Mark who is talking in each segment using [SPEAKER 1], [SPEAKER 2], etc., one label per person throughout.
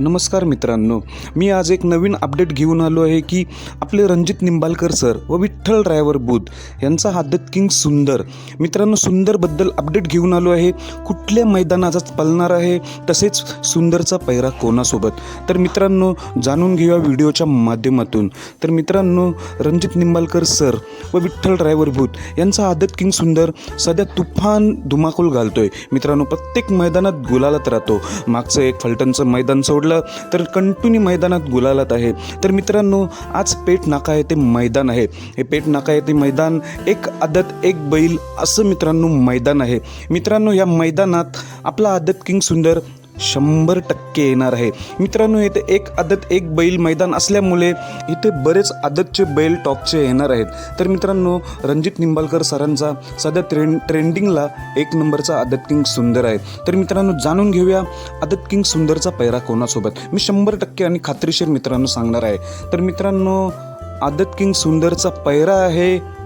[SPEAKER 1] नमस्कार मित्रांनो मी आज एक नवीन अपडेट घेऊन आलो आहे की आपले रणजित निंबालकर सर व विठ्ठल ड्रायव्हर बुध यांचा हादत किंग सुंदर. मित्रांनो सुंदरबद्दल अपडेट घेऊन आलो आहे. कुठल्या मैदानाचा पलणार आहे? तसेच सुंदरचा पैरा कोणासोबत? तर मित्रांनो जाणून घेऊया व्हिडिओच्या माध्यमातून. तर मित्रांनो रणजित निंबालकर सर व विठ्ठल ड्रायव्हर भूत यांचा आदत किंग सुंदर सध्या तुफान धुमाकूल घालतोय. मित्रांनो प्रत्येक मैदानात गुलालत राहतो. मागचं एक फलटणचं मैदान सोडलं तर कंटिन्यू मैदानात गुलालात आहे. तर मित्रांनो आज पेट नाका आहे ते मैदान आहे. हे पेट नाका आहे ते मैदान एक आदत एक बैल असं मित्रांनो मैदान आहे. मित्रांनो या मैदानात आपला आदत किंग सुंदर शंभर टक्के येणार आहे. मित्रांनो इथे एक आदत एक बैल मैदान असल्यामुळे इथे बरेच आदतचे बैल टॉपचे येणार आहेत. तर मित्रांनो रणजित निंबाळकर सरांचा सध्या ट्रेन ट्रेंडिंगला एक नंबरचा आदत किंग सुंदर आहे. तर मित्रांनो जाणून घेऊया आदत किंग सुंदरचा पैरा कोणासोबत. मी शंभर टक्के आणि खात्रीशीर मित्रांनो सांगणार आहे. तर मित्रांनो आदत किंग सुंदरचा पैरा आहे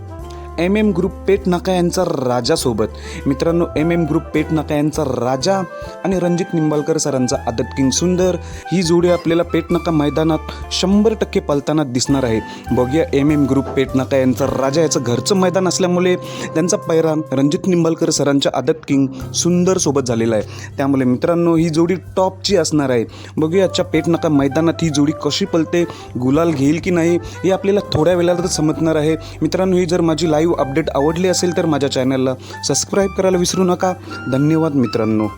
[SPEAKER 1] एम एम ग्रुप पेट नाका यांचा राजासोबत मित्रांनो एम एम ग्रुप पेट नाका यांचा राजा आणि रणजित निंबाळकर सरांचा आदत किंग सुंदर. ही जोडी आपल्याला पेट नाका मैदानात शंभर टक्के पलताना दिसणार आहे. बघूया एम एम ग्रुप पेट नाका यांचा राजा याचं घरचं मैदान असल्यामुळे त्यांचा पैरा रणजित निंबाळकर सरांच्या आदत किंग सुंदर सोबत झालेला आहे. त्यामुळे मित्रांनो ही जोडी टॉपची असणार आहे. बघूया आजच्या पेट नाका मैदानात ही जोडी कशी पलते गुलाल घेईल की नाही हे आपल्याला थोड्या वेळातच समजणार आहे. मित्रांनो ही जर माझी लाईव्ह अपडेट आवडली असेल तर माझ्या चॅनलला सबस्क्राईब करायला विसरू नका. धन्यवाद मित्रांनो.